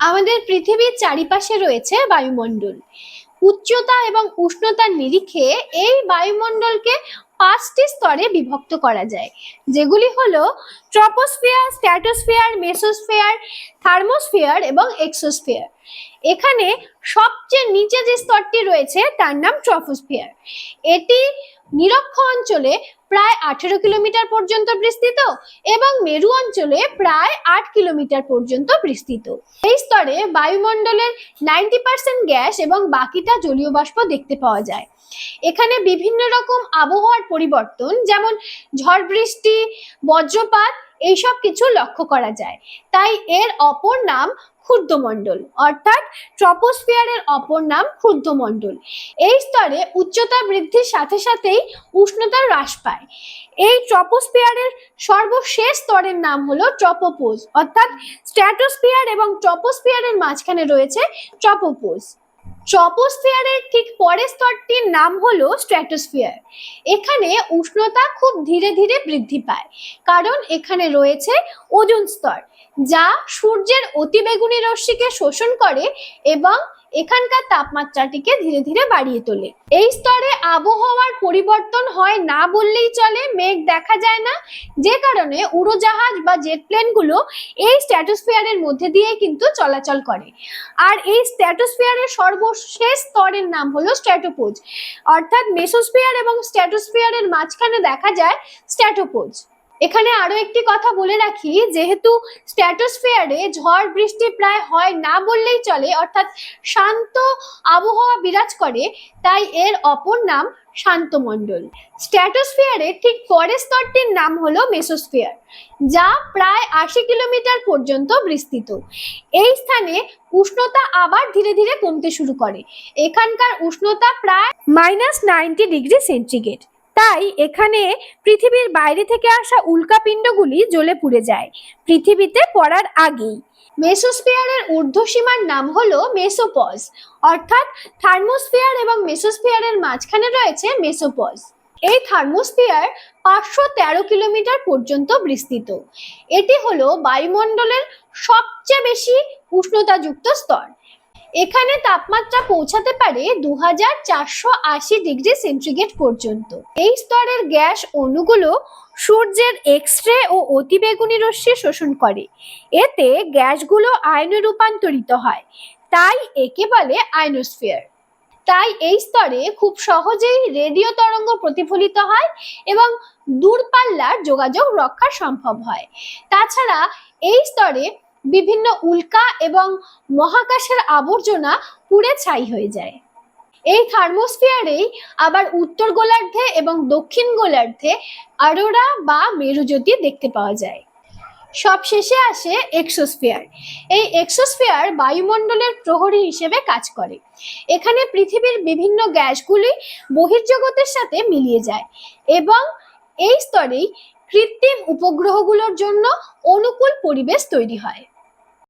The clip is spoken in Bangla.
আমাদের পৃথিবীর চারিপাশে রয়েছে বায়ুমণ্ডল। উচ্চতা এবং উষ্ণতার নিরিখে এই বায়ুমণ্ডলকে পাঁচটি স্তরে বিভক্ত করা যায়, যেগুলি হলো ট্রপোস্ফিয়ার, স্ট্র্যাটোস্ফিয়ার, মেসোস্ফিয়ার, থার্মোস্ফিয়ার এবং এক্সোস্ফিয়ার। এখানে সবচেয়ে নিচে যে স্তরটি রয়েছে তার নাম ট্রপোস্ফিয়ার। এটি নিরক্ষ অঞ্চলে প্রায় আঠেরো কিলোমিটার পর্যন্ত বিস্তৃত এবং মেরু অঞ্চলে প্রায় আট কিলোমিটার পর্যন্ত বিস্তৃত। এই স্তরে বায়ুমণ্ডলের নাইনটি পার্সেন্ট গ্যাস এবং বাকিটা জলীয় বাষ্প দেখতে পাওয়া যায়। এখানে বিভিন্ন রকম আবহাওয়ার পরিবর্তন, যেমন ঝড় বৃষ্টি, বজ্রপাত এইসব কিছু লক্ষ্য করা যায়। তাই এর অপর নাম ক্ষুদ্রমণ্ডল, অর্থাৎ ট্রপোস্ফিয়ারের অপর নাম ক্ষুদ্রমণ্ডল। এই স্তরে উচ্চতা বৃদ্ধির সাথে সাথেই উষ্ণতা হ্রাস পায়। এই ট্রপোস্ফিয়ারের সর্বশেষ স্তরের নাম হলো ট্রপোপোজ অর্থাৎ স্ট্র্যাটোস্ফিয়ার এবং ট্রপোস্ফিয়ারের মাঝখানে রয়েছে ট্রপোপোজ ট্রপোস্ফিয়ারের ঠিক পরের স্তরটির নাম হলো স্ট্র্যাটোস্ফিয়ার এখানে উষ্ণতা খুব ধীরে ধীরে বৃদ্ধি পায়, কারণ এখানে রয়েছে ওজোন স্তর, যা সূর্যের অতিবেগুনি রশ্মিকে শোষণ করে এবং এখানকার তাপমাত্রাটিকে ধীরে ধীরে বাড়িয়ে তোলে। এই স্তরে আবহাওয়ার পরিবর্তন হয় না বললেই চলে, মেঘ দেখা যায় না। যে কারণে উড়োজাহাজ বা জেট প্লেনগুলো এই স্ট্র্যাটোস্ফিয়ারের মধ্যে দিয়ে কিন্তু চলাচল করে। আর এই স্ট্র্যাটোস্ফিয়ারের সর্বশেষ স্তরের নাম হলো স্ট্র্যাটোপোজ। অর্থাৎ মেসোস্ফিয়ার এবং স্ট্র্যাটোস্ফিয়ারের মাঝখানে দেখা যায় স্ট্র্যাটোপোজ। এখানে আরও একটি কথা বলে রাখি, যেহেতু স্ট্র্যাটোস্ফিয়ারে ঝড় বৃষ্টি প্রায় হয় না বললেই চলে, অর্থাৎ শান্ত আবহাওয়া বিরাজ করে, তাই এর অপর নাম শান্তমণ্ডল। স্ট্র্যাটোস্ফিয়ারের ঠিক পরের স্তরটির নাম হলো মেসোস্ফিয়ার যা প্রায় আশি কিলোমিটার পর্যন্ত বিস্তৃত। এই স্থানে উষ্ণতা আবার ধীরে ধীরে কমতে শুরু করে। এখানকার উষ্ণতা প্রায় মাইনাস নাইনটি ডিগ্রি সেন্টিগ্রেড তাই এখানে পৃথিবীর বাইরে থেকে আসা উল্কাপিণ্ডগুলি জ্বলে পুড়ে যায়, পৃথিবীতে পড়ার আগেই। মেসোস্ফিয়ারের ঊর্ধ্বসীমার নাম হলো মেসোপজ, অর্থাৎ থার্মোস্ফিয়ার এবং মেসোস্ফিয়ারের মাঝখানে রয়েছে মেসোপজ। এই থার্মোস্ফিয়ার পাঁচশো তেরো কিলোমিটার পর্যন্ত বিস্তৃত। এটি হলো বায়ুমণ্ডলের সবচেয়ে বেশি উষ্ণতাযুক্ত স্তর। এখানে তাপমাত্রা পৌঁছাতে পারে দু হাজার চারশো আশি ডিগ্রি সেন্টিগ্রেড পর্যন্ত। এই স্তরের গ্যাস অণুগুলো সূর্যের এক্স রে ও অতিবেগুনি রশ্মি শোষণ করে। এতে গ্যাসগুলো আয়নে রূপান্তরিত হয়। তাই একে বলে আয়নোস্ফিয়ার তাই এই স্তরে খুব সহজেই রেডিও তরঙ্গ প্রতিফলিত হয় এবং দূরপাল্লার যোগাযোগ রক্ষা সম্ভব হয়। তাছাড়া এই স্তরে বিভিন্ন উল্কা এবং মহাকাশের আবর্জনা পুড়ে ছাই হয়ে যায়। এই থার্মোস্ফিয়ারেই আবার উত্তর গোলার্ধে এবং দক্ষিণ গোলার্ধে আরোরা বা মেরুজ্যোতি দেখতে পাওয়া যায়। সব শেষে আসে এক্সোস্ফিয়ার। এই এক্সোস্ফিয়ার বায়ুমণ্ডলের প্রহরী হিসেবে কাজ করে। এখানে পৃথিবীর বিভিন্ন গ্যাসগুলি বহির্জগতের সাথে মিলিয়ে যায় এবং এই স্তরেই কৃত্রিম উপগ্রহগুলোর জন্য অনুকূল পরিবেশ তৈরি হয়।